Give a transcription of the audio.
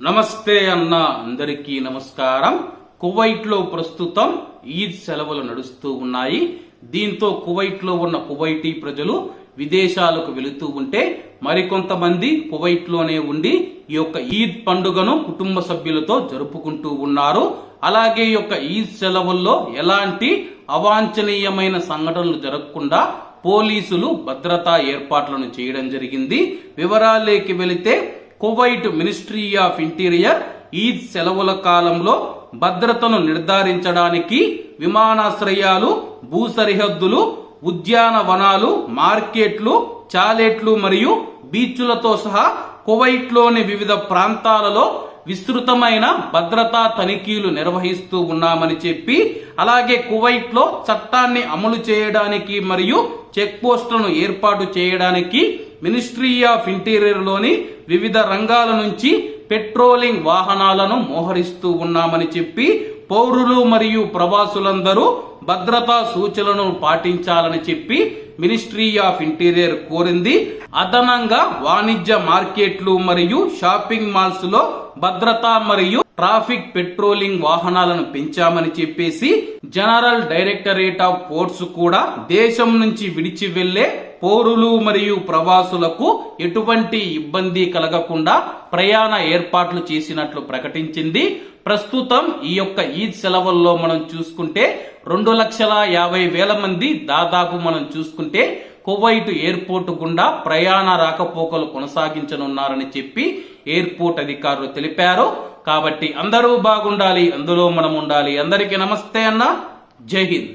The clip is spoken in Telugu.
నమస్తే అన్న అందరికీ నమస్కారం. కువైట్లో ప్రస్తుతం ఈద్ సెలవులు నడుస్తూ ఉన్నాయి. దీంతో కువైట్లో ఉన్న కువైటీ ప్రజలు విదేశాలకు వెళుతూ ఉంటే మరికొంతమంది కువైట్లోనే ఉండి ఈ యొక్క ఈద్ పండుగను కుటుంబ సభ్యులతో జరుపుకుంటూ ఉన్నారు. అలాగే ఈ యొక్క ఈద్ సెలవుల్లో ఎలాంటి అవాంఛనీయమైన సంఘటనలు జరగకుండా పోలీసులు భద్రతా ఏర్పాట్లను చేయడం జరిగింది. వివరాలేకి వెళితే Kuwait ministry of interior Eid సెలవుల కాలంలో భద్రతను నిర్ధారించడానికి విమానాశ్రయాలు భూ సరిహద్దులు ఉద్యానవనాలు మార్కెట్లు చాలెట్లు మరియు బీచ్లతో సహా కువైట్లోని వివిధ ప్రాంతాలలో విస్తృతమైన భద్రతా తనిఖీలు నిర్వహిస్తూ ఉన్నామని చెప్పి అలాగే కువైట్లో చట్టాన్ని అమలు చేయడానికి మరియు చెక్ పోస్టులను ఏర్పాటు చేయడానికి మినిస్ట్రీ ఆఫ్ ఇంటీరియర్లోని వివిధ రంగాల నుంచి పెట్రోలింగ్ వాహనాలను మోహరిస్తూ ఉన్నామని చెప్పి పౌరులు మరియు ప్రవాసులందరూ భద్రతా సూచనలను పాటించాలని చెప్పి మినిస్ట్రీ ఆఫ్ ఇంటీరియర్ కోరింది. అదనంగా వాణిజ్య మార్కెట్లు మరియు షాపింగ్ మాల్స్లో భద్రత మరియు ట్రాఫిక్ పెట్రోలింగ్ వాహనాలను పెంచామని చెప్పేసి జనరల్ డైరెక్టరేట్ ఆఫ్ పోర్ట్స్ కూడా దేశం నుంచి విడిచి వెళ్ళే పౌరులు మరియు ప్రవాసులకు ఎటువంటి ఇబ్బంది కలగకుండా ప్రయాణ ఏర్పాట్లు చేసినట్లు ప్రకటించింది. ప్రస్తుతం ఈ యొక్క ఈద్ సెలవుల్లో మనం చూసుకుంటే రెండు లక్షల యాభై వేల మంది దాదాపు మనం చూసుకుంటే కువైట్ ఎయిర్పోర్ట్ గుండా ప్రయాణ రాకపోకలు కొనసాగించనున్నారని చెప్పి ఎయిర్పోర్ట్ అధికారులు తెలిపారు. కాబట్టి అందరూ బాగుండాలి అందులో మనం ఉండాలి అందరికీ నమస్తే అన్న. జై హింద్.